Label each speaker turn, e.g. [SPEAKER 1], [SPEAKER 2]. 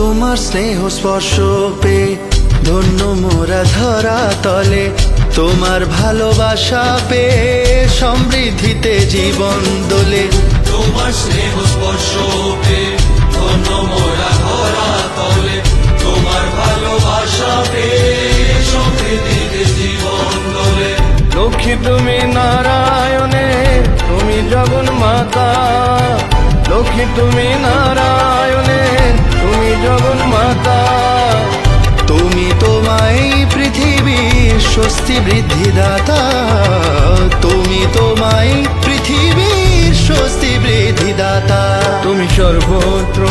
[SPEAKER 1] তোমার স্নেহ স্পর্শ পে ধন্য মোরা ধরা তলে। তোমার ভালোবাসা পে সমৃদ্ধিতে জীবন দোলে।
[SPEAKER 2] তোমার স্নেহ স্পর্শ পে ধন্য মোরা ধরা তলে। তোমার ভালোবাসা পে সমৃদ্ধিতে জীবন দোলে।
[SPEAKER 3] লক্ষ্মী তুমি নারায়ণে তুমি জগন মাতা লক্ষ্মী তুমি নারায়ণে
[SPEAKER 1] স্বস্তি বৃদ্ধি দাতা তুমি তোমায় পৃথিবীর স্বস্তি বৃদ্ধিদাতা।
[SPEAKER 3] তুমি সর্বত্র